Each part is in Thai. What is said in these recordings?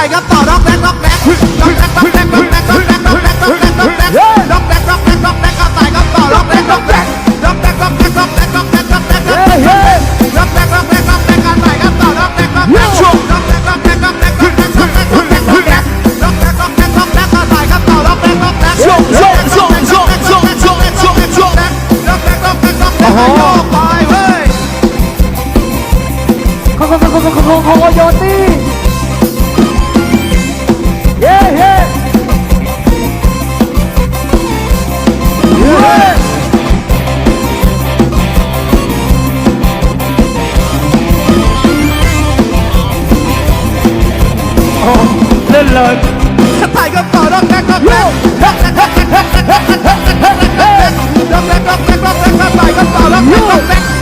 tay gấp to đóc đét đóc đét đóc đét đóc đét đóc đét đóc đét đóc đét đóc đét đóc đét đóc đét đóc đét đóc đét gấp tay gấp to đóc đét đóc đét đóc đét đóc đét đóc đét đóc đét đóc đét đóc đét đóc đét đóc đét đóc đét gấp tay gấp to đóc đét đóc đét đóc đét đóc đét đóc đét đóc đét đóc đét đóc đét đóc đét đóc đét đóc đét gấp tay gấp to đóc đét đóc đét rộn rộn rộn rộn rộn rộn rộn rộn đóc đét đóc đét đóc đét đóc đét こここここここここよって Yeah, yeah. yeah. Oh, lên lời Sắp tay gấp vào đó các con lên Đâm lên đâm lên đâm lên đâm lên đâm lên đâm lên đâm lên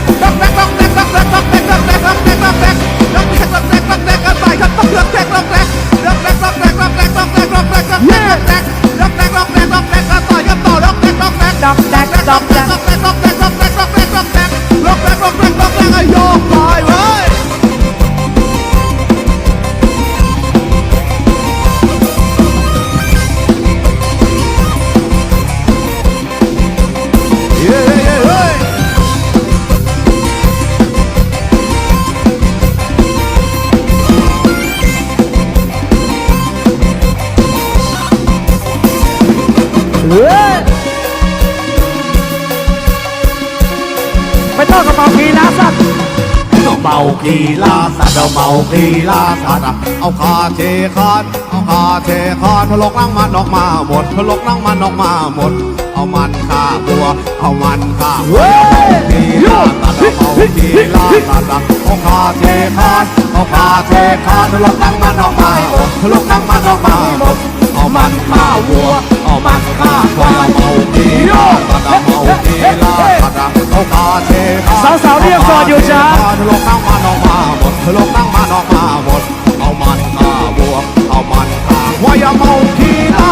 ไม่ต้องกระเป๋ากีนะสัตว์เมากีลาสัตว์เอาเมากีลาสัตว์เอาคาเทคานเอาคาเทคานพลกนั่งมันออกมาหมดพลกนั่งมันออกมาหมด เอามันฆ่าบัว เอามันฆ่าบัวกีลาสัตว์เอาเมากีลาสัตว์เอาคาเทคานเอาคาเทคานพลกนั่งมันออกมาหมดพลกนั่งมันออกมาหมดเอา มันฆ่าวัวเอามันฆ่าควายเอาเมากีลาสัตว์เอาเมากีลาสัตว์เอาคาเทคานสาวๆเรียกก่อนอยู่จ้าทะลกนั่งมันออกมาหมดทะลกนั่งมันออกมาหมดเอามันฆ่าวัวเอามันฆ่าว่าอย่าเมาขี้หน้า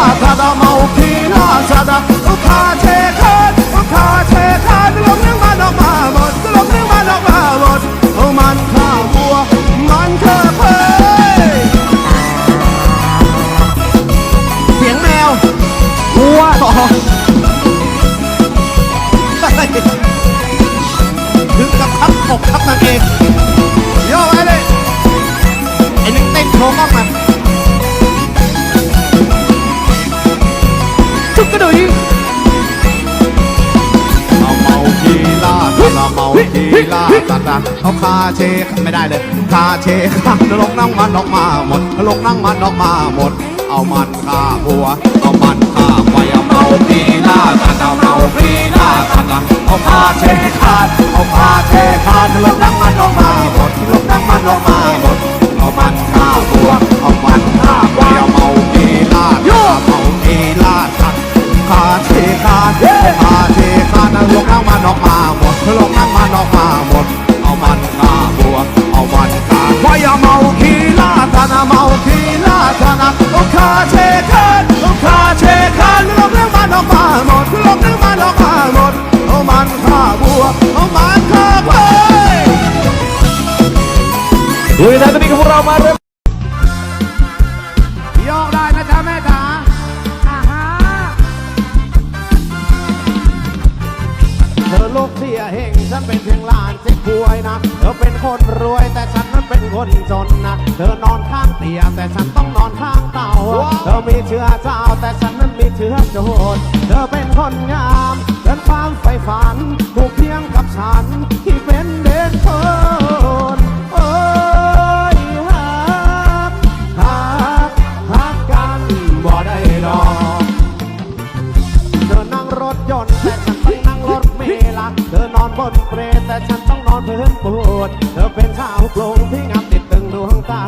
ถึงกับทับอกทับนางเอกย่อไว้เลย ไอ้นึงเต้นโชว์กล้องมาจุกกระดุยเอาเมาคีลาเอาเมาคีลาตัดเอาคาเชไม่ได้เลยคาเชข้างลงนั่งมันออกมาหมดลงนั่งมันออกมาหมด เอามันฆ่าหัว เอามันฆ่าไฟ เอาเมาคีลาตัดเอาเมาคีลาตัดเอาคาเชขาดเอาคาเชขาดลงนั่งมันออกมาหมดลงนั่งมันออกมาหมดเอามันฆ่าหัวเอามันฆ่าวไฟเอาเมาคีลาตัดเอาเมาคีลาตัดคาเทคานคาเทคานลงนั่งมันออกมาหมดลงนั่งมันออกมาหมดเอามันฆ่าบัวเอามันฆ่าวไว้อาเมาคีลาธนาเมาคีลาธนาโอ้คาเท ดูในตอนนี้กับพวกเรามาเริ่มยกได้นะจ๊ะแม่จ๋าอ่าฮะเธอลูกเสียเฮงฉันเป็นเพียงหลานเจ๊ป่วยนะ เธอเป็นคนรวยแต่ฉันนั้นเป็นคนจนนะ เธอนอนข้างเตียงแต่ฉันต้องนอนข้างเต่า เธอมีเชื้อเจ้าแต่ฉันนั้นมีเชื้อโจรเธอเป็นคนงามเดินความใฝ่ฝันถูกเพียงกับฉัน เธอนอนบนเปรแต่ฉันต้องนอนพื้นปูนเธอเป็นชาวกรุงที่งามติดตึงดวงตา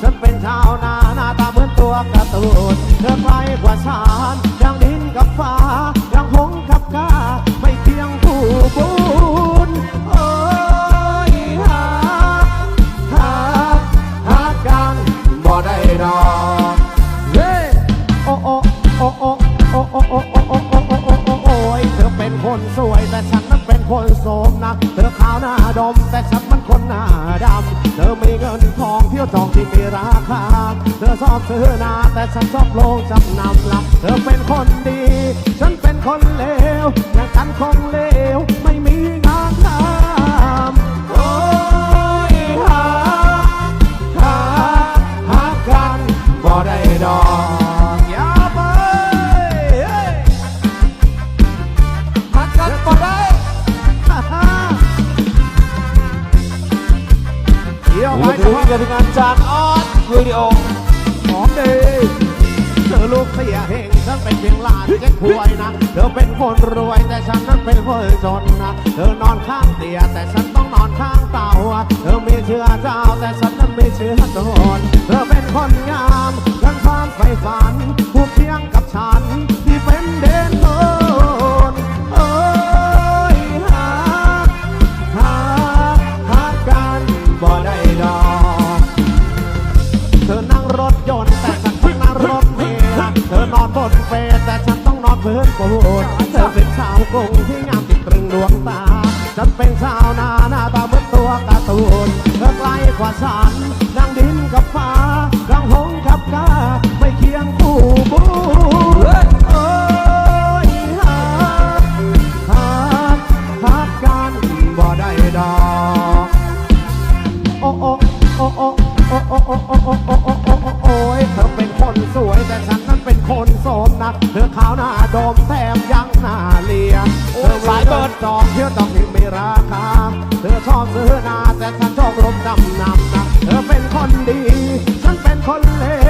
ฉันเป็นชาวนาหน้าตาเหมือนตัวกร์ตูนเธอไกลกว่าฉันยังดินกับฟ้ายังหงกับกาไม่เพียงผู้บุญโอ้ยหาหาหากันบ่ได้ดอกเฮ้โอ้โอ้โอ้โอ้โอ้โอ้โอ้โอ้โอ้โอ้โอ้โอ้เธอเป็นคนสวย คนโสมนะเธอขาวหน้าดม แต่ฉันมันคนหน้าดำ เธอมีเงินทองเที่ยวจองที่มีราคา เธอชอบซื้อนาแต่ฉันชอบโลงจำนำลับ เธอเป็นคนดี ฉันเป็นคนเลวอย่างกันคงเลว จานออสวิดีโอหอมดีเธอลูกเสียเฮงฉันเป็นเพียงหลานเจ๊หวยนะ เธอเป็นคนรวยแต่ฉันนั้นเป็นคนจนนะเธอนอนข้างเตียงแต่ฉันต้องนอนข้างเตาเธอมีเชื้อเจ้าแต่ฉันนั้นมีเชื้อโจรเธอเป็นคนงามฉันความใฝ่ฝันผู้เคียงกับฉัน นอนบนเปรแต่ฉันต้องนอนพื้นปูนเธอเป็นชาวกรุงที่งามติดตรึงดวงตา ฉันเป็นชาวนาหน้าตาเหมือนตัวการ์ตูนเธอไกลกว่าฉันนั่งดินกับฟ้า ซื้อนาแต่ฉันชอบรมดำน้ำนะเธอเป็นคนดี ฉันเป็นคนเลว